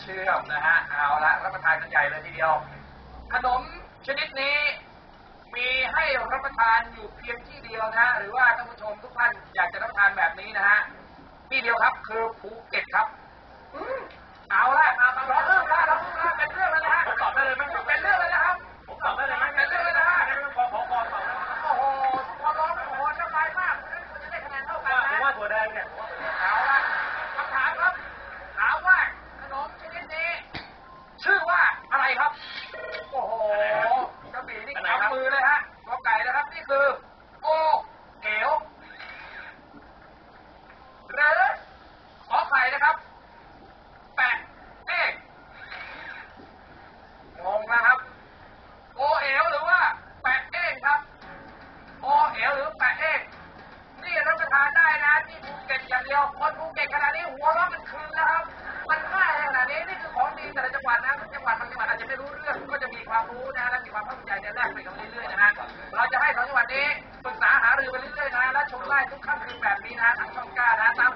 เชื่อมนะฮะเอาละรับประทานกันใหญ่เลยทีเดียว ขนมชนิดนี้มีให้รับประทานอยู่เพียงที่เดียวนะฮะหรือว่าท่านผู้ชมทุกท่านอยากจะรับประทานแบบนี้นะฮะที่เดียวครับคือภูเก็ตครับอืมเอาละเราเริ่มละเราเริ่มละเป็นเรื่องแล้วนะฮะตอบได้เลยไหมเป็นเรื่องเลยนะครับผมตอบได้เลยไหมเป็นเรื่องเลยนะฮะขอขอขอตอบโอ้โหพอร้องโอ้โหสบายมากคุณจะได้คะแนนเท่ากันนะผมว่าถั่วแดงเนี่ย เอาละคำถามครับ ถามว่าขนมชนิดนี้ ชื่อว่าอะไรครับ โอ้โหกระบี่นี่กำมือเลยฮะกอไก่นะ คือโอเอ๋วหรือขอไข่นะครับแปะเอกงงนะครับโอเอ๋วหรือว่าแปะเอกครับโอเอ๋วหรือแปะเอกนี่รับประทานได้นะที่ภูเก็ตอย่างเดียวคนภูเก็ตขนาดนี้หัวเราะมันคืนนะครับ มันง่ายขนาดนี้นี่คือของดีแต่ละจังหวัดนะจังหวัดบางจังหวัดอาจจะไม่รู้เรื่องก็จะมีความรู้นะและมีความเข้าใจในแรกไปกันเรื่อยๆนะฮะเราจะให้ ค่ำคืนแบบนี้นะทางช่องก้านะตา